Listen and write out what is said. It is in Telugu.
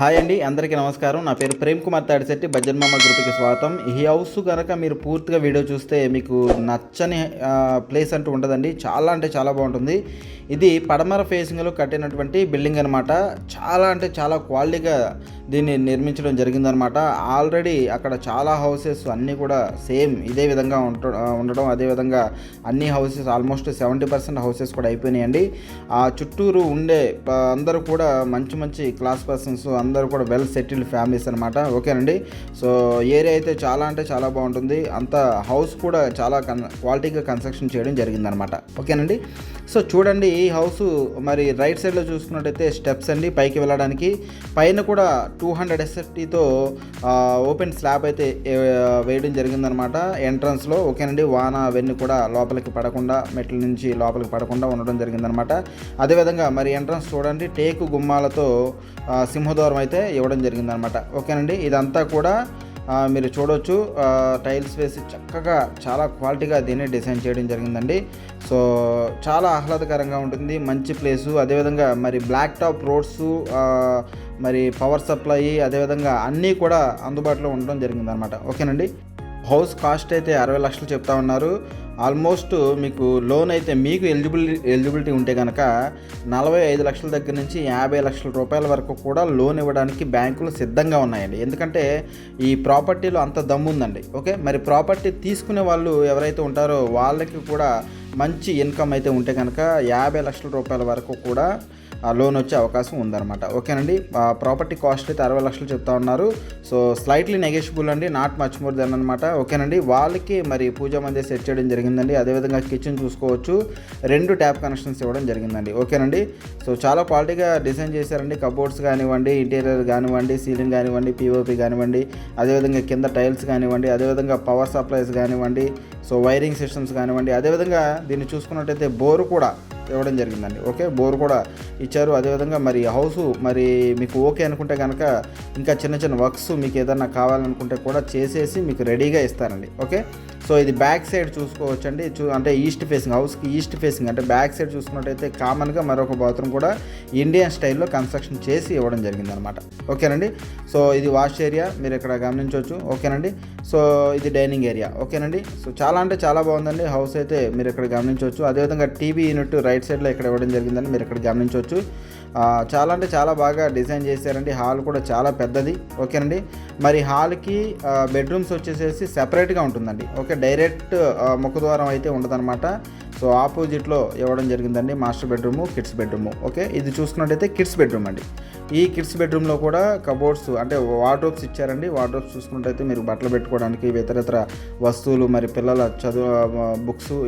హాయ్ అండి అందరికీ నమస్కారం. నా పేరు ప్రేమ్ కుమార్ తాడిశెట్టి భజన్మామ గ్రూప్కి స్వాగతం. ఈ హౌస్ కనుక మీరు పూర్తిగా వీడియో చూస్తే మీకు నచ్చని ప్లేస్ అంటూ ఉండదండి. చాలా అంటే చాలా బాగుంటుంది. ఇది పడమర ఫేసింగ్లో కట్టినటువంటి బిల్డింగ్ అనమాట చాలా అంటే చాలా క్వాలిటీగా దీన్ని నిర్మించడం జరిగిందనమాట ఆల్రెడీ అక్కడ చాలా హౌసెస్ అన్నీ కూడా సేమ్ ఇదే విధంగా ఉంట ఉండడం. అదేవిధంగా అన్ని houses almost seventy percent houses కూడా అయిపోయినాయండి. ఆ చుట్టూరు ఉండే అందరూ కూడా మంచి మంచి క్లాస్ పర్సన్స్ అందరూ కూడా వెల్ సెటిల్డ్ ఫ్యామిలీస్ అనమాట ఓకేనండి? సో ఏరియా అయితే చాలా అంటే చాలా బాగుంటుంది. అంత హౌస్ కూడా చాలా కన్ క్వాలిటీగా కన్స్ట్రక్షన్ చేయడం జరిగిందనమాట ఓకేనండి? సో చూడండి ఈ హౌస్ మరి రైట్ సైడ్లో చూసుకున్నట్టయితే స్టెప్స్ అండి పైకి వెళ్ళడానికి. పైన కూడా టూ హండ్రెడ్ ఎస్ఎఫ్టీతో ఓపెన్ స్లాబ్ అయితే వేయడం జరిగిందనమాట ఎంట్రన్స్లో ఓకేనండి? వాన అవన్నీ కూడా లోపలికి పడకుండా మెట్ల నుంచి లోపలికి పడకుండా ఉండడం జరిగిందనమాట అదేవిధంగా మరి ఎంట్రన్స్ చూడండి టేకు గుమ్మాలతో సింహద్వారం అయితే ఇవ్వడం జరిగిందనమాట. ఓకేనండి? ఇదంతా కూడా మీరు చూడవచ్చు టైల్స్ వేసి చక్కగా చాలా క్వాలిటీగా దీన్ని డిజైన్ చేయడం జరిగిందండి. సో చాలా ఆహ్లాదకరంగా ఉంటుంది. మంచి ప్లేసు. అదేవిధంగా మరి బ్లాక్ టాప్ రోడ్స్ మరి పవర్ సప్లై అదేవిధంగా అన్నీ కూడా అందుబాటులో ఉండడం జరిగిందనమాట. ఓకేనండి? హౌస్ కాస్ట్ అయితే అరవై లక్షలు చెప్తా ఉన్నారు. ఆల్మోస్ట్ మీకు లోన్ అయితే మీకు ఎలిజిబిలిటీ ఎలిజిబిలిటీ ఉంటే కనుక నలభై ఐదు లక్షల దగ్గర నుంచి యాభై లక్షల రూపాయల వరకు కూడా లోన్ ఇవ్వడానికి బ్యాంకులు సిద్ధంగా ఉన్నాయండి. ఎందుకంటే ఈ ప్రాపర్టీలో అంత దమ్ము ఉందండి. ఓకే? మరి ప్రాపర్టీ తీసుకునే వాళ్ళు ఎవరైతే ఉంటారో వాళ్ళకి కూడా మంచి ఇన్కమ్ అయితే ఉంటే కనుక యాభై లక్షల రూపాయల వరకు కూడా లోన్ వచ్చే అవకాశం ఉందన్నమాట. ఓకేనండి? ప్రాపర్టీ కాస్ట్ అయితే అరవై లక్షలు చెప్తా ఉన్నారు. సో స్లైట్లీ నెగోషియబుల్ అండి నాట్ మచ్ మోర్ దెన్ అనమాట ఓకేనండి? వాళ్ళకి మరి పూజ మంది సెట్ చేయడం జరిగిందండి. అదేవిధంగా కిచెన్ చూసుకోవచ్చు. రెండు ట్యాప్ కనెక్షన్స్ ఇవ్వడం జరిగిందండి. ఓకేనండి? సో చాలా క్వాలిటీగా డిజైన్ చేశారండి. కబోర్డ్స్ కానివ్వండి ఇంటీరియర్ కానివ్వండి సీలింగ్ కానివ్వండి పిఓపి కానివ్వండి అదేవిధంగా కింద టైల్స్ కానివ్వండి అదేవిధంగా పవర్ సప్లైస్ కానివ్వండి సో వైరింగ్ సిస్టమ్స్ కానివ్వండి అదేవిధంగా దీన్ని చూసుకున్నట్టయితే బోరు కూడా ఇవ్వడం జరిగిందండి. ఓకే బోర్ కూడా ఇచ్చారు. అదేవిధంగా మరి హౌస్ మరి మీకు ఓకే అనుకుంటే కనుక ఇంకా చిన్న చిన్న వర్క్స్ మీకు ఏదన్నా కావాలనుకుంటే కూడా చేసేసి మీకు రెడీగా ఇస్తారండి. ఓకే సో ఇది బ్యాక్ సైడ్ చూసుకోవచ్చండి. చూ అంటే ఈస్ట్ ఫేసింగ్ హౌస్కి ఈస్ట్ ఫేసింగ్ అంటే బ్యాక్ సైడ్ చూసుకున్నట్టయితే కామన్గా మరొక బాత్రూమ్ కూడా ఇండియన్ స్టైల్లో కన్స్ట్రక్షన్ చేసి ఇవ్వడం జరిగిందనమాట ఓకేనండి? సో ఇది వాష్ ఏరియా మీరు ఇక్కడ గమనించవచ్చు. ఓకేనండి? సో ఇది డైనింగ్ ఏరియా ఓకేనండి? సో చాలా అంటే చాలా బాగుందండి. హౌస్ అయితే మీరు ఇక్కడ గమనించవచ్చు. అదేవిధంగా టీవీ యూనిట్ రైట్ సైడ్లో ఇక్కడ ఇవ్వడం జరిగిందని మీరు ఇక్కడ గమనించవచ్చు. చాలా అంటే చాలా బాగా డిజైన్ చేశారండి. హాల్ కూడా చాలా పెద్దది. ఓకేనండి? మరి హాల్కి బెడ్రూమ్స్ వచ్చేసేసి సెపరేట్గా ఉంటుందండి. ఓకే డైరెక్ట్ ముఖద్వారం అయితే ఉండదన్నమాట. సో ఆపోజిట్లో ఇవ్వడం జరిగిందండి master bedroom kids bedroom. Okay? ఇది చూసుకున్నట్టయితే కిడ్స్ బెడ్రూమ్ అండి. ఈ కిడ్స్ బెడ్రూమ్లో కూడా కబోర్డ్స్ అంటే వార్డ్రోబ్స్ ఇచ్చారండి. వార్డ్రోబ్స్ చూసుకున్నట్టయితే మీరు బట్టలు పెట్టుకోవడానికి ఇతరత్ర వస్తువులు మరి పిల్లల చదువు బుక్స్